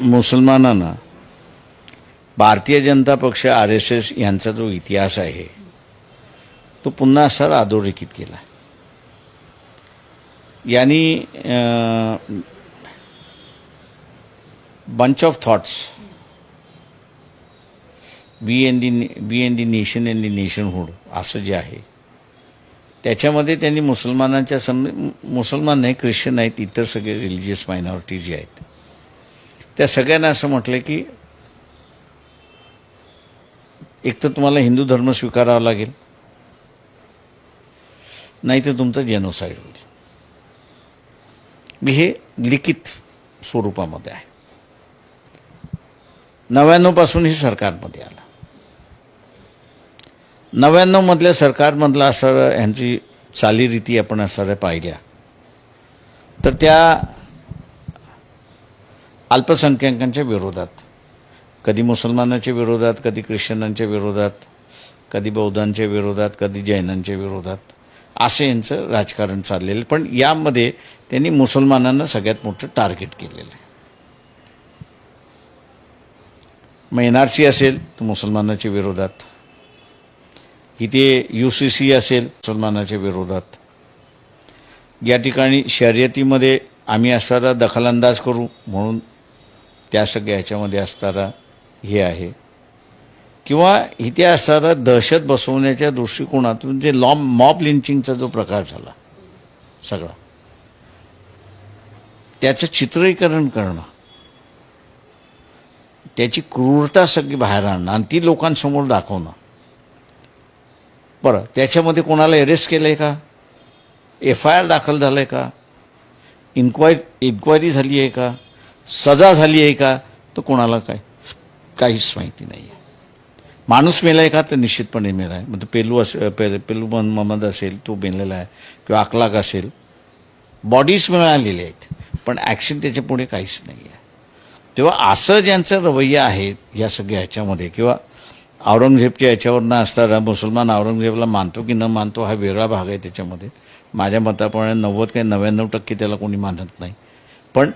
मुसलमानांना भारतीय जनता पक्ष R S S यांचा जो इतिहास आहे तो पुन्हा असा अधोरेखित केला. यांनी bunch of thoughts B N the B N the nation and the nationhood असं जे आहे. त्याच्यामध्ये त्यांनी मुसलमानांच्या सम मुसलमान नाही ख्रिश्चन आहेत इतर सगळे रिलिजियस मायनॉरिटी जे आहेत. त्या सगळ्यांना असं म्हटलं की एक तर तुम्हाला हिंदू धर्म स्वीकारावा लागेल नाही तर तुमचं जेनोसाईड होईल. मी हे लिखित स्वरूपामध्ये आहे. नव्याण्णवपासून हे सरकारमध्ये आलं. नव्याण्णवमधल्या सरकारमधला असं ह्यांची चालीरीती आपण असणाऱ्या पाहिल्या तर त्या अल्पसंख्याकांच्या विरोधात. कधी मुसलमानांच्या विरोधात कधी ख्रिश्चनांच्या विरोधात कधी बौद्धांच्या विरोधात कधी जैनांच्या विरोधात. असं यांचं राजकारण चाललेलं पण यामध्ये त्यांनी मुसलमानांना सगळ्यात मोठं टार्गेट केलेलं आहे. मग एन आर सी असेल तर मुसलमानाच्या विरोधात. इथे यू सी सी असेल मुसलमानाच्या विरोधात. या ठिकाणी शर्यतीमध्ये आम्ही असणारा दखलंदाज करू म्हणून त्या सगळ्या ह्याच्यामध्ये असणारा हे आहे. किंवा इथे असणारा दहशत बसवण्याच्या दृष्टिकोनातून जे लॉम मॉब लिंचिंगचा जो प्रकार झाला सगळा. त्याचं चित्रीकरण करणं. त्याची क्रूरता सगळी बाहेर आणणं आणि ती लोकांसमोर दाखवणं. बरं त्याच्यामध्ये कोणाला अरेस्ट केलं आहे का? एफ आय आर दाखल झालं आहे का? इन्क्वाय इन्क्वायरी झाली आहे का? सजा झाली आहे का? तर कोणाला काय? काहीच माहिती नाही आहे. माणूस मेला आहे का? तर निश्चितपणे मेला आहे. म्हणजे पेलू असेल पे पेलू मन- मोहम्मद असेल तो मेलेला आहे. किंवा अकलाक असेल. बॉडीज मिळालेली आहेत. पण ॲक्शन त्याच्या पुढे काहीच नाही आहे. तेव्हा असं ज्यांचं रवैया आहे या सगळ्या ह्याच्यामध्ये किंवा औरंगजेबच्या याच्यावरनं असताना मुसलमान औरंगजेबला मानतो की न मानतो हा वेगळा भाग आहे त्याच्यामध्ये. माझ्या मताप्रमाणे नव्वद काही नव्याण्णव टक्के त्याला कोणी मानत नाही. पण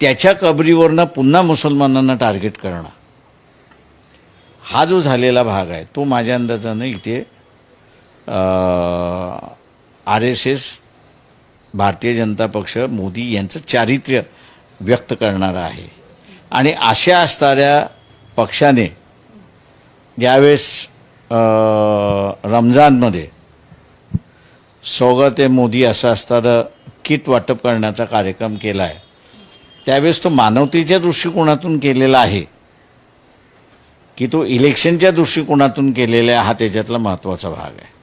त्याच्या कबरीवरनं पुन्हा मुसलमानांना टार्गेट करणं. हा जो झालेला भाग आहे तो माझ्या अंदाजानं इथे R S S Bharatiya Janata पक्ष मोदी यांचं चारित्र्य व्यक्त करणारा आहे. आणि अशा असणाऱ्या पक्षाने ज्यावेळेस रमजानमध्ये रमजानमध्ये सौगत मोदी असं असणारं किट वाटप करण्याचा कार्यक्रम केला आहे त्यावेळेस तो मानवतेच्या दृष्टिकोनातून केलेला आहे. की तो इलेक्शनच्या दृष्टिकोनातून केलेला आहे हा त्याच्यातला महत्त्वाचा भाग आहे.